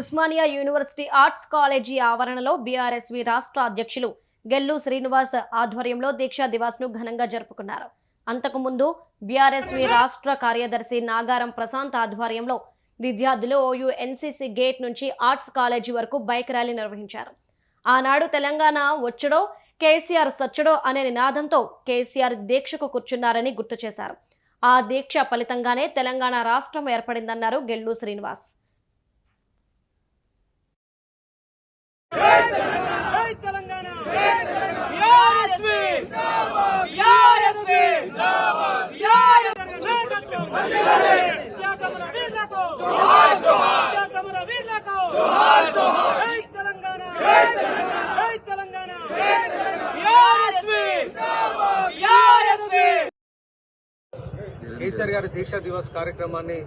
Osmania university arts college ఆవరణలో BRSV రాష్ట్ర అధ్యక్షులు గెల్లు శ్రీనివాస్ ఆధ్వర్యంలో దీక్షా దివాస్ను ఘనంగా జరుపుకున్నారు. అంతకుముందు బీఆర్ఎస్వి రాష్ట్ర కార్యదర్శి నాగారం ప్రశాంత్ ఆధ్వర్యంలో విద్యార్థులు ఓయూ ఎన్సీసీ గేట్ నుంచి ఆర్ట్స్ కాలేజీ వరకు బైక్ ర్యాలీ నిర్వహించారు. ఆనాడు తెలంగాణ వచ్చడో కేసీఆర్ సచ్చడో అనే నినాదంతో కేసీఆర్ దీక్షకు కూర్చున్నారని గుర్తు చేశారు. ఆ దీక్ష ఫలితంగానే తెలంగాణ రాష్ట్రం ఏర్పడిందన్నారు గెల్లు శ్రీనివాస్ జై తెలంగాణ బీఆర్ఎస్వి బీఆర్ఎస్వి నాయకత్వం త్యాగమర వీరులకు త్యాగమర వీరులకు జై తెలంగాణ జై తెలంగాణ బీఆర్ఎస్వి బీఆర్ఎస్వి కేసీఆర్ గారి దీక్షా దివస్ కార్యక్రమాన్ని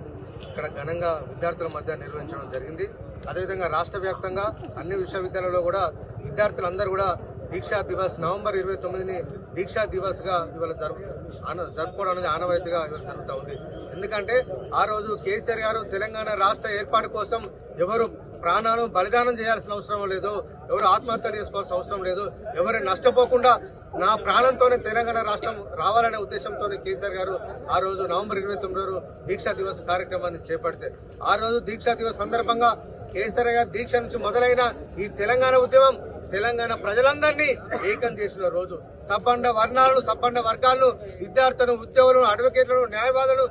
ఇక్కడ ఘనంగా విద్యార్థుల మధ్య నిర్వహించడం జరిగింది. అదేవిధంగా రాష్ట్ర వ్యాప్తంగా అన్ని విశ్వవిద్యాలయాల్లో కూడా విద్యార్థులందరూ కూడా దీక్షా దివస్ నవంబర్ ఇరవై తొమ్మిదిని దీక్షా దివస్గా ఇవాళ జరుపు జరుపుకోవడం అనేది ఆనవాయితీగా ఇవాళ జరుగుతూ ఉంది. ఎందుకంటే ఆ రోజు కేసీఆర్ గారు తెలంగాణ రాష్ట్ర ఏర్పాటు కోసం ఎవరు ప్రాణాలు బలిదానం చేయాల్సిన అవసరం లేదు. ఎవరు ఆత్మహత్య చేసుకోవాల్సిన అవసరం లేదు. ఎవరు నష్టపోకుండా నా ప్రాణంతోనే తెలంగాణ రాష్ట్రం రావాలనే ఉద్దేశంతో కేసీఆర్ గారు ఆ రోజు నవంబర్ ఇరవై తొమ్మిది దీక్షా దివస్ కార్యక్రమాన్ని చేపడితే ఆ రోజు దీక్షా దివస్ సందర్భంగా కేసీఆర్ గారి దీక్ష నుంచి మొదలైన ఈ తెలంగాణ ఉద్యమం తెలంగాణ ప్రజలందరినీ ఏకం చేసిన రోజు. సబ్బండ వర్ణాలను సబ్బండ వర్గాలను విద్యార్థులను ఉద్యోగులను అడ్వకేట్లను న్యాయవాదులు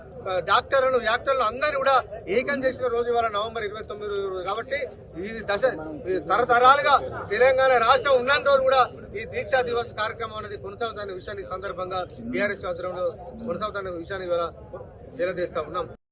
డాక్టర్లను యాక్టర్లను అందరినీ కూడా ఏకం చేసిన రోజు ఇవాళ నవంబర్ ఇరవై తొమ్మిది కాబట్టి ఇది దశ తరతరాలుగా తెలంగాణ రాష్ట్రం ఉన్న రోజు కూడా ఈ దీక్షా దివస్ కార్యక్రమం అనేది కొనసాగుతున్న విషయాన్ని సందర్భంగా బీఆర్ఎస్ ఆధ్వర్యంలో కొనసాగుతున్న విషయాన్ని ఇవాళ తెలియజేస్తా ఉన్నాం.